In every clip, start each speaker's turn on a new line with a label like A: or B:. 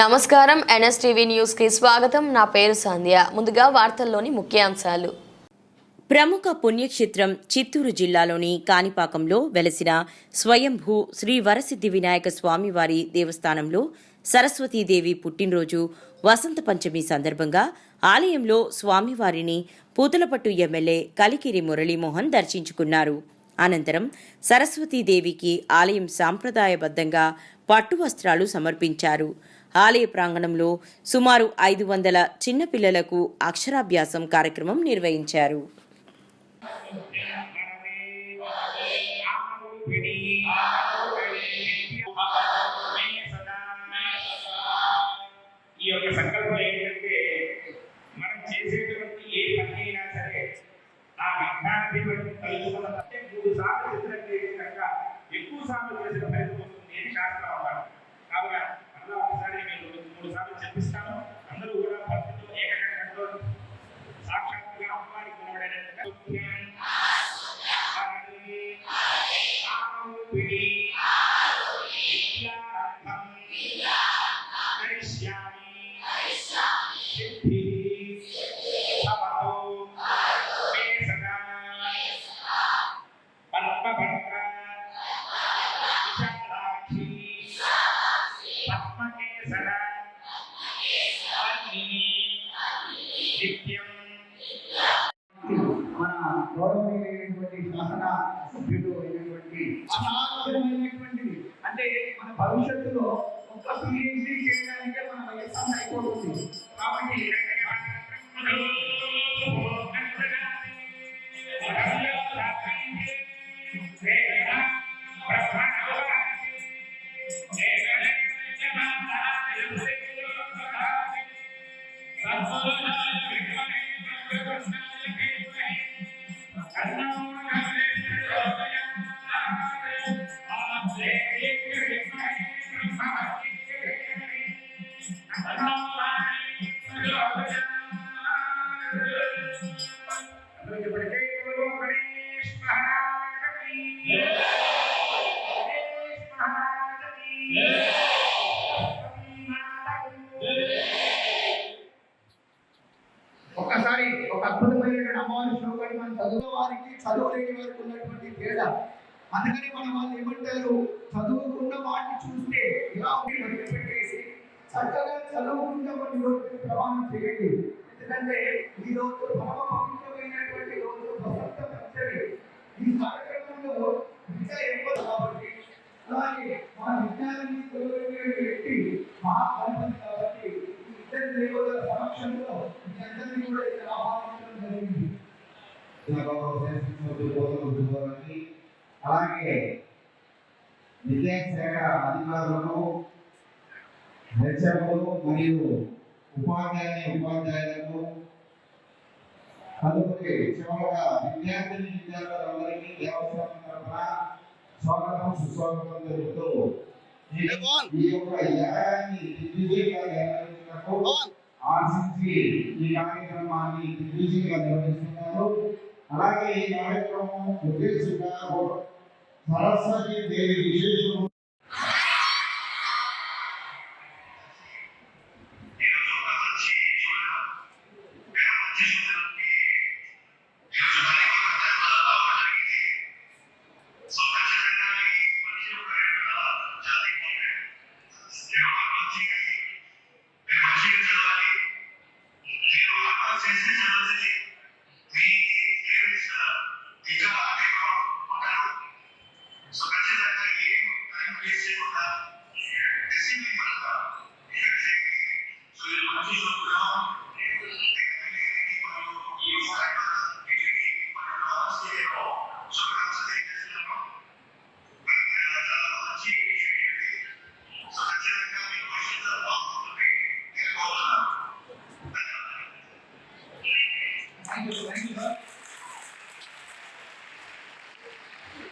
A: నమస్కారం ఎన్ఎస్టీవీ న్యూస్కి స్వాగతం. నా పేరు సంధ్య. ముందుగా వార్తల్లోని ముఖ్యాంశాలు.
B: ప్రముఖ పుణ్యక్షేత్రం చిత్తూరు జిల్లాలోని కాణిపాకంలో వెలసిన స్వయంభూ శ్రీ వరసిద్ధి వినాయక స్వామివారి దేవస్థానంలో సరస్వతీదేవి పుట్టినరోజు వసంత పంచమి సందర్భంగా ఆలయంలో స్వామివారిని పూతలపట్టు ఎమ్మెల్యే కలికిరి మురళీమోహన్ దర్శించుకున్నారు. అనంతరం సరస్వతీదేవికి ఆలయం సాంప్రదాయబద్ధంగా పట్టు వస్త్రాలు సమర్పించారు. ఆలయ ప్రాంగణంలో సుమారు ఐదు వందల చిన్నపిల్లలకు అక్షరాభ్యాసం కార్యక్రమం నిర్వహించారు.
C: ఈ యొక్క సంకల్పం ఏంటంటే మనం చేసేటువంటి మన
D: గౌరవనీయులైనటువంటి శాసన సభ్యులు అయినటువంటి అసాధ్యమైనటువంటిది అంటే మన భవిష్యత్తులో ఒక్క పిహెచ్డి అయిపోతుంది కాబట్టి ఒక్కసారి అందుకని మన వాళ్ళు ఏమంటారు? చదువుకున్న వాటిని చూస్తే ఇలా ఉండి చక్కగా చదువుకుంటే కొన్ని ప్రమాణం చేయండి. ఎందుకంటే ఈ రోజు పరమ పవిత్రమైనటువంటి రోజు వసంత పంచమి. ఈ కార్యక్రమంలో ఇంకా ఎక్కువ కాబట్టి అలాగే మా విజ్ఞానాన్ని తొలగించే వ్యక్తి మహాగణపతి కాబట్టి ఇద్దరు దేవుల సమక్షంలో మీ అందరినీ కూడా ఇక్కడ ఆహ్వానించడం జరిగింది.
E: అలాగే విద్యాశాఖ అధికారులను హెచ్చరులు మరియు ఉపాధ్యాయుని ఉపాధ్యాయులకు తదుపరి చివరగా విద్యార్థిని విద్యార్థులందరికీ దేవస్థానం తరఫున స్వాగతం సుస్వాగతం జరుగుతూ ఈ- యొక్క యాగాన్ని దిగ్విజయంగా నిర్వహించినకు ఆశించి ఈ కార్యక్రమాన్ని దిగ్విజయంగా నిర్వహిస్తున్నారు. అలాగే ఈ కార్యక్రమం ఉద్దేశంగా సరస్వతి దేవి విశేషం?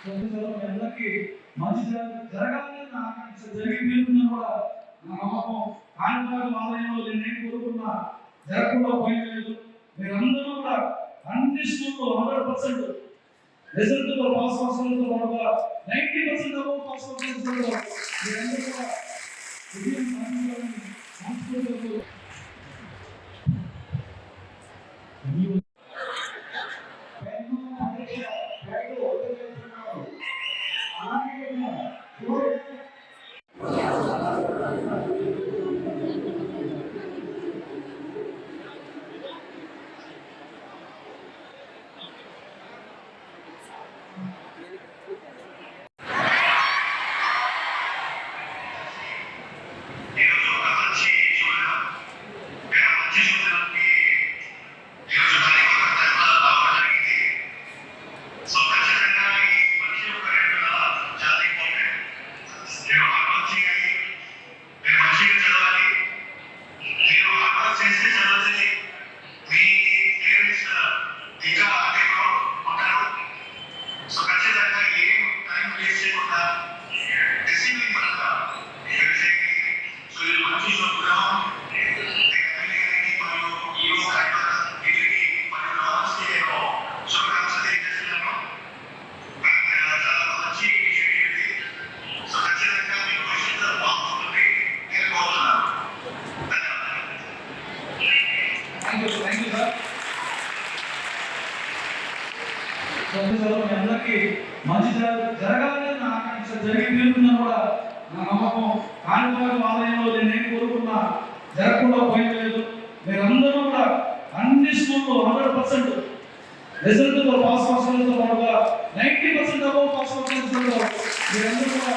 F: అందరికీ మంచి జరగ- జరగాలని ఆకాంక్ష జరిగి కూడా నా నమ్మకం కాణిపాకం ఆలయంలో నేను కోరుకున్నా జరగకుండా పోయలేదు. మీరందరూ కూడా అన్ని స్కూల్లో hundred percent result pass percent పాటుగా నైన్టీ పర్సెంట్ పాస్ పర్సెంట్ మీరందరూ కూడా ప్రొఫెసర్ మీ అందరికీ మంచి జరగాలని నా ఆకాంక్ష జరిగి తీరుతుందని కూడా నా నమ్మకం. కాణిపాక ఆలయంలో నేనేం కోరుకున్నా జరగకుండా పోయలేదు. మీరందరూ కూడా అన్ని స్కూల్లో హండ్రెడ్ పర్సెంట్ రిజల్ట్తో పాస్ పర్సెంట్తో పాటుగా నైంటీ పర్సెంట్ అబౌ పాస్ పర్సెంట్తో మీరందరూ కూడా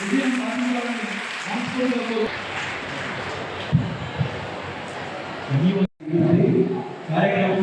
F: విజయం సాధించాలని మనస్ఫూర్తిగా కార్యక్రమం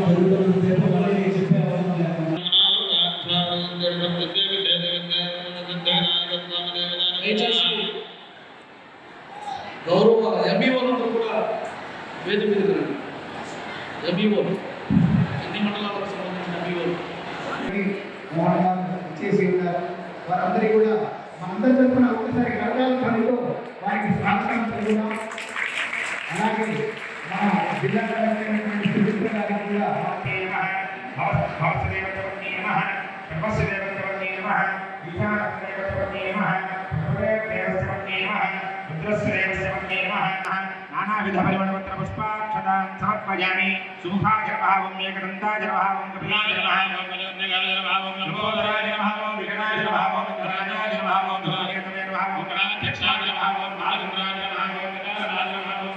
C: సమర్పయామి సుముఖాజనభావం ఏకదంతాజనభావం కపిలాజనభావం లంబోదరాజనభావం వికటాజనభావం ధరాజనభావం ధరాజనభావం గణాధ్యక్షాజనభావం నాగరాజనభావం వికారాజనభావం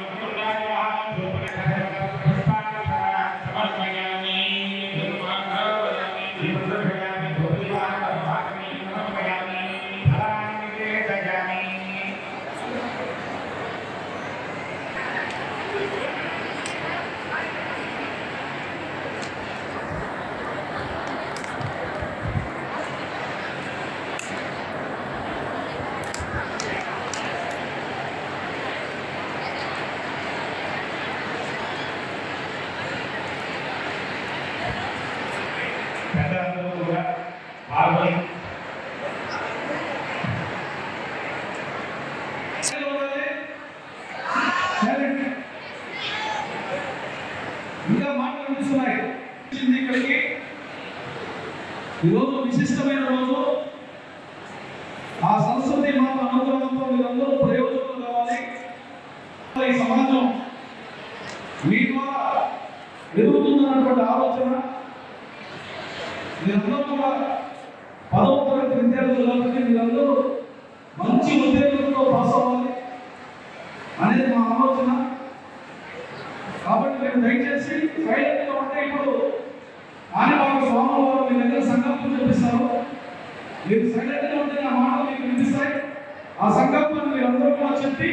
C: సమర్పయామి సమర్పయామి ఫలాన్ని దయామి పెద్దలందరూ కూడా పాల్గొని
F: ఇంకా మాటలు వినిపిస్తున్నాయి వచ్చింది ఇక్కడికి ఈరోజు విశిష్టమైన రోజు ఆ మాకు అనుగ్రహంతో మీరందరూ ప్రయోజనం కావాలి ఈ సమాజం మీ ద్వారా ఎదుగుతుందన్నటువంటి ఆలోచన మీరందరూ కూడా పదవ తరగతి విద్యార్థులు కాబట్టి మీరందరూ మంచి ఉద్యోగంతో పాస్ అవ్వాలి అనేది మా ఆలోచన కాబట్టి మేము దయచేసి సైలెంట్గా ఉంటే ఇప్పుడు ఆదివారం సోమవారం మీ దగ్గర సంకల్పం చూపిస్తారు మీరు సైలెంట్గా ఉంటే నా మాటలు మీకు వినిపిస్తాయి. ఆ సంకల్పాన్ని మీరు అందరూ కూడా చెప్పి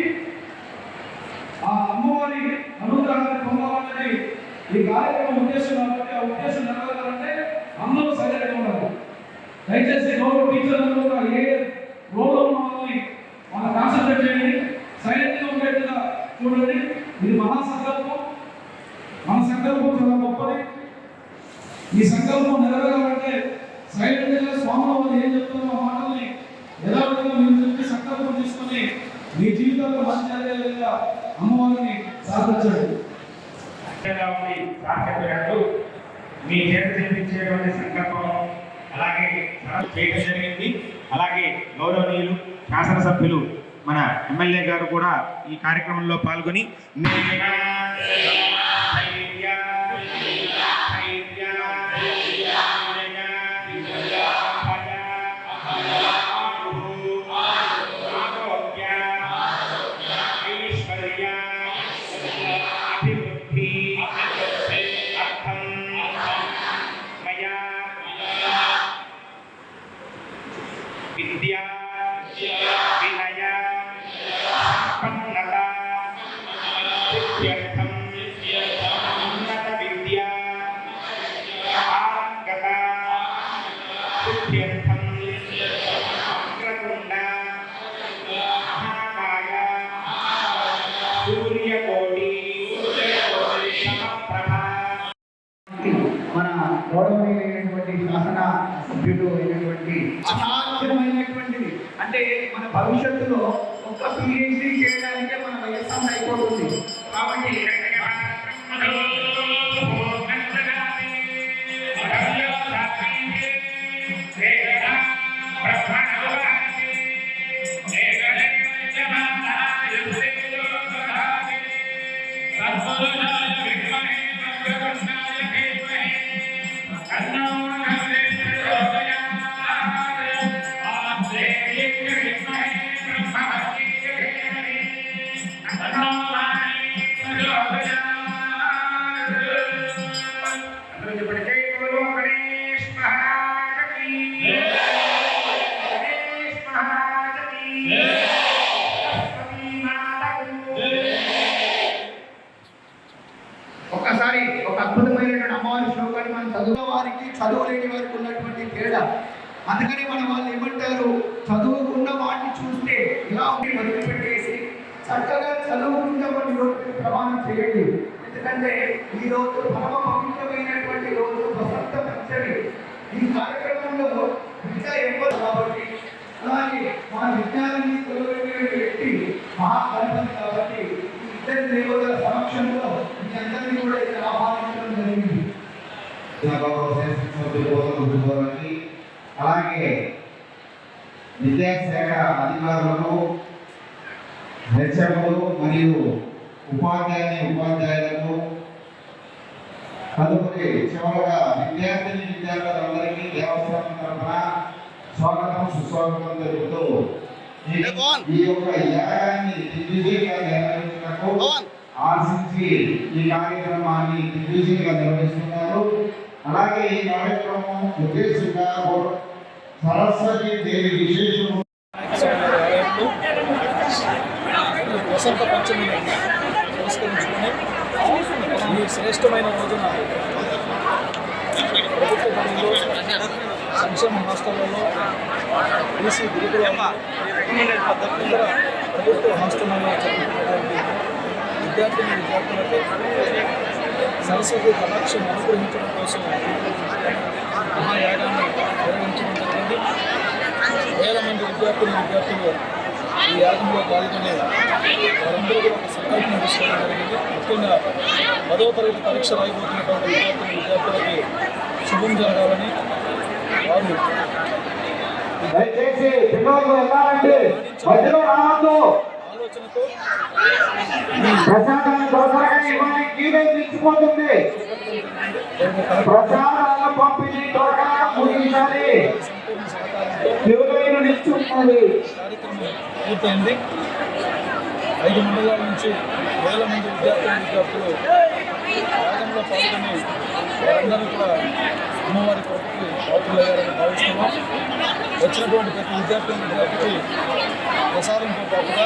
F: ఆ అమ్మవారి అనుగ్రహాన్ని పొందాలన్నది ఈ కార్యక్రమం ఉద్దేశం కాబట్టి ఆ ఉద్దేశం నెరవేరాలంటే అందరూ సరైన ఉండాలి. దయచేసి గౌరవ టీచర్లు కూడా ఏ రోడ్లో ఉన్న వాళ్ళని మన కాన్సన్ట్రేట్ చేయండి. సైలెంట్గా ఉండేట్టుగా చూడండి. ఇది మహా సంకల్పం. మన సంకల్పం చాలా గొప్పది. ఈ సంకల్పం నెరవేరాలంటే సైలెంట్గా స్వామి వారు ఏం చెప్తారో ఆ మాటల్ని సంకల్పం నీ మీ జీవితంలో మంచి జరిగే విధంగా అమ్మవారిని ప్రార్థించండి
C: మీ చేత చేపించేటువంటి సంకల్పం అలాగే చేయడం జరిగింది. అలాగే గౌరవనీయులు శాసనసభ్యులు మన ఎమ్మెల్యే గారు కూడా ఈ కార్యక్రమంలో పాల్గొని
D: భవిష్యత్తులో ఒక్క పిహెచ్డి చేయడానికే మన వయస్సు అయిపోతుంది కాబట్టి అందుకని మన వాళ్ళు ఏమంటారు? చదువుకున్న వాటిని చూస్తే ఇలా వదిలి పెట్టేసి చక్కగా చదువుకుంటే మన రోజు ప్రమాణం చేయండి. ఎందుకంటే ఈ రోజు పరమ పవిత్రమైనటువంటి రోజు వసంత పంచమి. ఈ కార్యక్రమంలో విద్య ఎక్కువ కాబట్టి అలాగే మన విజ్ఞానాన్ని తొలగినటువంటి వ్యక్తి మహాగణపతి కాబట్టి ఇద్దరు దేవతల సమక్షంలో మీ అందరినీ కూడా ఇక్కడ ఆహ్వానించడం జరిగింది.
E: అలాగే విద్యాశాఖ అధికారులను హెచ్ఎంలు మరియు ఉపాధ్యాయుని ఉపాధ్యాయులకు తదుపరి చివరగా విద్యార్థిని విద్యార్థులందరికీ దేవస్థానం తరఫున స్వాగతం సుస్వాగతం తెలుపుతూ ఈ- యొక్క యాగాన్ని దిగ్విజయంగా ఆశించి ఈ కార్యక్రమాన్ని దిగ్విజయంగా నిర్వహిస్తున్నారు. అలాగే ఈ కార్యక్రమం ఉద్దేశంగా సరస్వతి దేవి విశేషం.
F: వసంత పంచమి నమస్కరించుకుని ఈ శ్రేష్టమైన రోజున ప్రభుత్వ పనుల్లో సంక్షేమ హాస్టళ్ళలో బీసీ గురుకులలో ఇతర ప్రభుత్వ హాస్టళ్ళలో చదువుతున్నటువంటి విద్యార్థిని విద్యార్థులకు సరస్వతి కటాక్షం అనుగ్రహించడం కోసం మహాయాగాన్ని నిర్వహించడం జరిగింది. వేల మంది విద్యార్థులు విద్యార్థులు ఈ యాగంలో పాల్గొని వారందరూ కూడా ఒక సంకల్పం తీసుకోవడం జరిగింది. ముఖ్యంగా పదవ తరగతి పరీక్ష రాయబోతున్నటువంటి విద్యార్థులు విద్యార్థులకి శుభం జరగాలని వారు
E: దయచేసి పిల్లలు వెళ్ళాలండి మధ్యలో రావద్దు.
F: ఆలోచనతో
E: ప్రసాదాల పంపిణీ త్వరగా ముగించాలి. నిల్చున్నది
F: కార్యక్రమం పూర్తయింది ఐదు మండలాల నుంచి వేల మంది విద్యార్థులు విద్యార్థులు యాగంలో పాల్గొని వారందరూ కూడా అమ్మవారి కొరకు పాత్రలయ్యారని భావిస్తున్నాం. వచ్చినటువంటి ప్రతి విద్యార్థులు విద్యార్థికి ప్రసాదంతో పాటుగా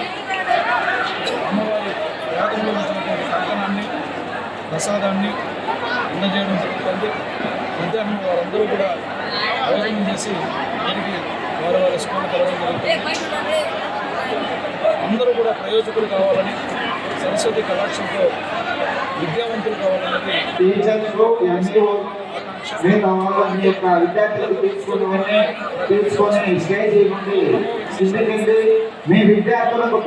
F: అమ్మవారి యాగంలో ఉంచినటువంటి కంకణాన్ని ప్రసాదాన్ని అందజేయడం జరుగుతుంది. మధ్యాహ్నం వారందరూ కూడా భోజనం చేసి తిరిగి వారి వారి స్కూల్ కలవడం జరుగుతుంది. అందరూ కూడా ప్రయోజకులు కావాలని సరస్వతి కళాక్షంతో విద్యావంతులు కావాలనేది
E: టీచర్స్ ఎంఈఓ యొక్క విద్యార్థులకు తీసుకుని తీసుకొని స్టే ఇవ్వండి ఎందుకంటే మీ విద్యార్థులకు